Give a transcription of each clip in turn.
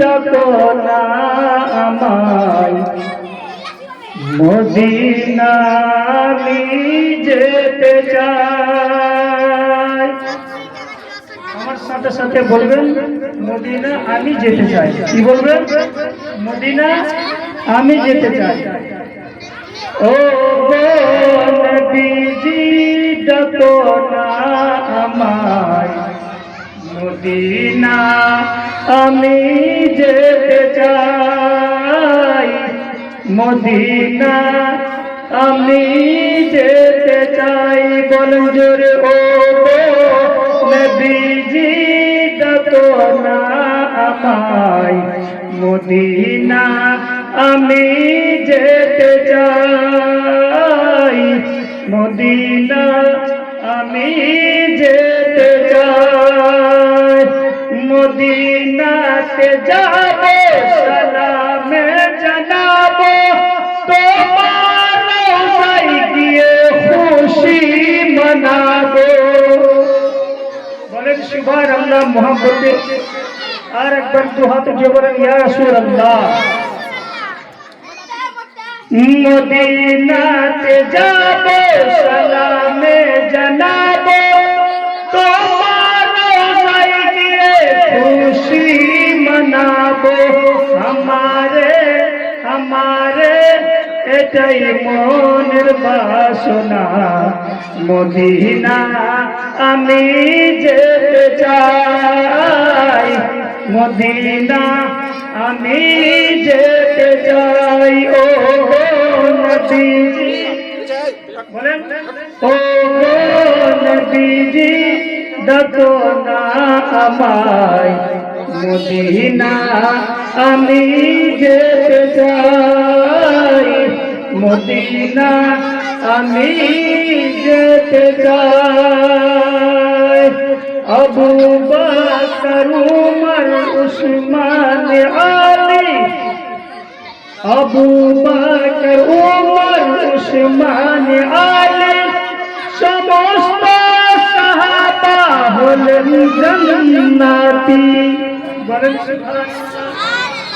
ডাকো না আমায় মদিনা যেতে চাই আমার সাথে সাথে বলবেন, মদিনা আমি যেতে চাই। কি বলবেন? মদিনা আমি যেতে চাই। ও বিজি ডাকো মদিনা আমি যেতে চাই। মদিনা আমি যেতে চাই। বলুন জোরে, ও নবীজি, ডাকো না আমায়। মদিনা আমি যেতে চাই। মদিনা আমি মদিনাতে যাব সালামে জানাব, তোমার রোজায় গিয়ে খুশি মনাবো। বলেন সুভার আল্লাহ মোহাম্মদে। আর একবার দু হাত উঠে বলেন রাসূলুল্লাহ। মদিনাতে যাব, সালামে জানাব। আমারে আমারে, এটাই মনের বাসনা। মদিনা, আমি যেতে চাই। মদিনা, আমি যেতে চাই। ও বলেন। ও নবীজি, ডাকো না আমায়। মদিনা আমি যেতে চাই মদিনা, আমি যেতে চাই আবু বকর, উমর, উসমান, আলী। আবু বকর, উমর, উসমান, আলী। সমস্ত সাহাবা হলেন জান্নাতি। বলেন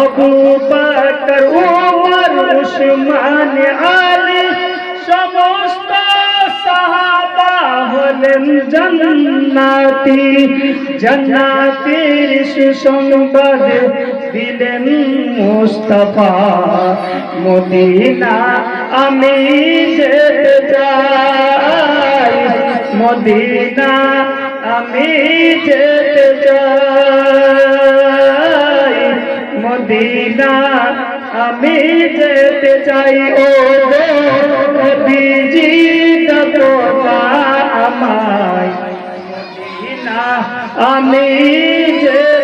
আবু বকর, উমর, উসমান, আলী সমস্ত সাহাবা হলেন জান্নাতি। জান্নাতের সুসংবাদ দিলেন মুস্তাফা, মদিনা আমি যেতে চাই, মদিনা আমি যেতে চাই। মদিনা আমি যেতে চাই ও দোয়া আমায়। আমি যেতে